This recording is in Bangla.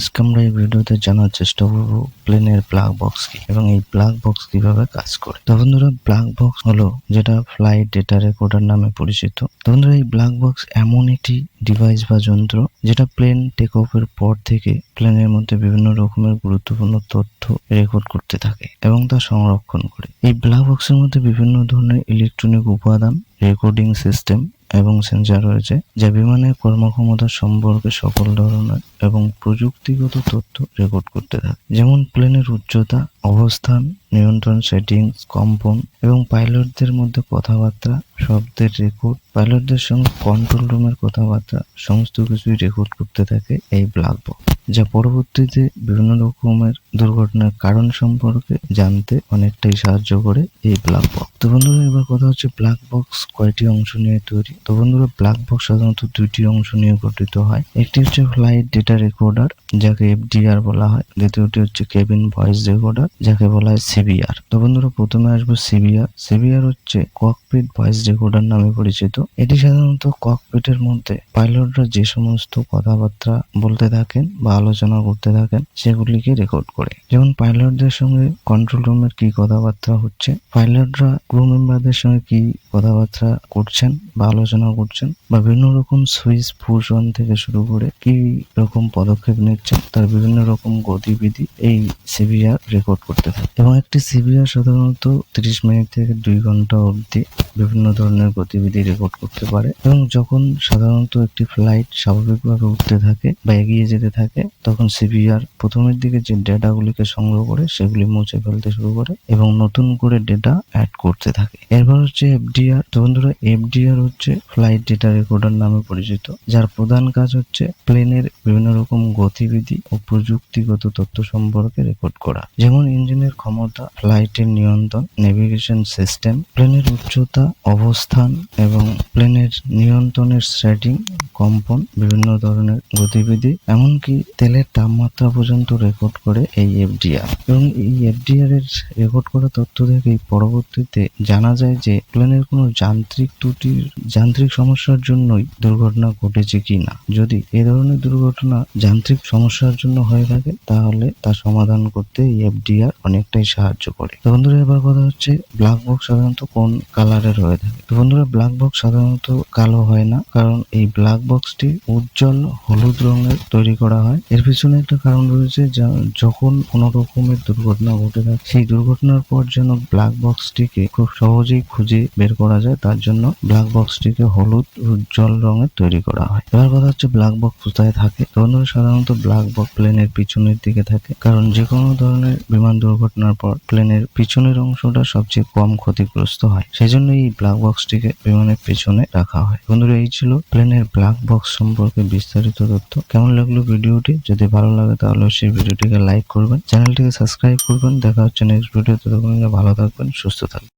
আজকে আমরা এই ভিডিওতে জানার চেষ্টা করব প্লেনের ব্ল্যাক বক্স কি এবং এই ব্ল্যাক বক্স কীভাবে কাজ করে। তো বন্ধুরা ব্ল্যাক বক্স হলো যেটা ফ্লাইট ডেটা রেকর্ডার নামে পরিচিত। বন্ধুরা, এই ব্ল্যাক বক্স এমন একটি ডিভাইস বা যন্ত্র যেটা প্লেন টেক অফের পর থেকে প্লেনের মধ্যে বিভিন্ন রকমের গুরুত্বপূর্ণ তথ্য রেকর্ড করতে থাকে এবং তা সংরক্ষণ করে। এই ব্ল্যাক বক্সের মধ্যে বিভিন্ন ধরনের ইলেকট্রনিক উপাদান রেকর্ডিং সিস্টেম এবং সেন্সর রয়েছে, যা বিমানের কর্মক্ষমতা সম্পর্কে সকল ধরনের এবং প্রযুক্তিগত তথ্য রেকর্ড করতে থাকে যেমন প্লেনের উচ্চতা, অবস্থান, নিয়ন্ত্রণ সেটিংস, কম্পন এবং পাইলটদের মধ্যে কথাবার্তা, শব্দের রেকর্ড, পাইলটদের সঙ্গে কন্ট্রোল রুমের কথাবার্তা, সমস্ত কিছুই রেকর্ড করতে থাকে এই ব্ল্যাক বক্স যা পরবর্তীতে বিভিন্ন রকমের দুর্ঘটনার কারণ সম্পর্কে জানতে অনেকটাই সাহায্য করে এই ব্ল্যাক বক্স তো বন্ধুরা, এবার কথা হচ্ছে ব্ল্যাক বক্স কয়টি অংশ নিয়ে তৈরি। তো বন্ধুরা ব্ল্যাক বক্স সাধারণত দুইটি অংশ নিয়ে গঠিত হয়। একটি হচ্ছে ফ্লাইট ডেটা রেকর্ডার যাকে এফডিআর বলা হয়। দ্বিতীয়টি হচ্ছে কেবিন ভয়েস রেকর্ডার যাকে বলা হয় সিবিআর তো বন্ধুরা, প্রথমে আসব সিবিআর সিবিআর হচ্ছে ককপিট ভয়েস রেকর্ডার নামে পরিচিত। এটি সাধারণত ককপিটের মধ্যে পাইলটরা যে সমস্ত কথাবার্তা বলতে থাকেন বা আলোচনা করতে থাকেন, সেগুলিকে রেকর্ড করে। যেমন পাইলটদের সঙ্গে কন্ট্রোল রুমের কি কথাবার্তা হচ্ছে পাইলটরা ক্রু মেম্বারদের সঙ্গে কি কথাবার্তা করছেন বা আলোচনা করছেন বা বিভিন্ন রকম সুইচ পুশ অন থেকে শুরু করে কি রকম পদক্ষেপ নিচ্ছেন তার বিভিন্ন রকম গতিবিধি এই সিবিআর রেকর্ড করতে থাকে। এবং একটি সিবিআর সাধারণত তিরিশ মিনিট থেকে দুই ঘণ্টা অবধি বিভিন্ন ধরনের গতিবিধি রেকর্ড করতে পারে এবং যখন সাধারণত একটি ফ্লাইট স্বাভাবিকভাবে উঠতে থাকে বা এগিয়ে যেতে থাকে, তখন সিবিআর প্রথমের দিকে যে ডেটাগুলিকে সংগ্রহ করে সেগুলি মুছে ফেলতে শুরু করে এবং নতুন করে ডেটা অ্যাড করতে থাকে। এরপর হচ্ছে এফডিআর, তো বন্ধুরা, এফডিআর হচ্ছে ফ্লাইট ডেটা রেকর্ডার নামে পরিচিত, যার প্রধান কাজ হচ্ছে প্লেনের বিভিন্ন রকম গতিবিধি ও প্রযুক্তিগত তথ্য সম্পর্কে রেকর্ড করা। যেমন ইঞ্জিনের ক্ষমতা ফ্লাইটের নিয়ন্ত্রণ নেভিগেশন সিস্টেম প্লেনের উচ্চতা, অবস্থান এবং প্লেনের নিয়ন্ত্রণের সেটিং কম্পন, বিভিন্ন ধরনের গতিবিধি, এমনকি তেলের তাপমাত্রা পর্যন্ত রেকর্ড করে এই এফডিআর। এবং এই এফডিআর এর রেকর্ড করা তথ্য থেকেই পরবর্তীতে জানা যায় যে প্লেনের কোনো যান্ত্রিক ত্রুটির, যান্ত্রিক সমস্যার জন্যই দুর্ঘটনা ঘটেছে কি না যদি এ ধরনের দুর্ঘটনা যান্ত্রিক সমস্যার জন্য হয়ে থাকে, তাহলে তা সমাধান করতে এই এফডিআর অনেকটাই সাহায্য করে। তো বন্ধুরা, এবার কথা হচ্ছে ব্ল্যাক বক্স সাধারণত কোন কালারের হয়ে থাকে? তো বন্ধুরা, ব্ল্যাক বক্স সাধারণত কালো হয় না, কারণ এই ব্ল্যাক বক্সটি উজ্জ্বল হলুদ রঙের তৈরি করা হয়। এর পিছনে একটা কারণ রয়েছে যখন কোনো রকমের দুর্ঘটনা ঘটে থাকে, সেই দুর্ঘটনার পর যেন ব্ল্যাক বক্সটিকে খুব সহজেই খুঁজে বের করা যায়, তার জন্য ব্ল্যাক বক্সটিকে হলুদ উজ্জ্বল রঙের তৈরি করা হয়। এবার কথা হচ্ছে ব্ল্যাক বক্স কোথায় থাকে? তো বন্ধুরা, সাধারণত ব্ল্যাক বক্স প্লেনের পিছনের দিকে থাকে, কারণ যে কোনো ধরনের বিমান দুর্ঘটনার পর প্লেনের পিছনের অংশটা সবচেয়ে কম ক্ষতিগ্রস্ত হয়। সেই জন্য এই ব্ল্যাক বক্সটিকে বিমানের পিছনে রাখা হয়। বন্ধুরা, এই ছিল প্লেনের ব্ল্যাক বক্স সম্পর্কে বিস্তারিত তথ্য। কেমন লাগল ভিডিওটি? যদি ভালো লাগে, তাহলে সেই ভিডিওটিকে লাইক করবেন। চ্যানেলটিকে সাবস্ক্রাইব করবেন। দেখা হচ্ছে নেক্সট ভিডিওতে ততক্ষণ ভালো থাকবেন, সুস্থ থাকবেন।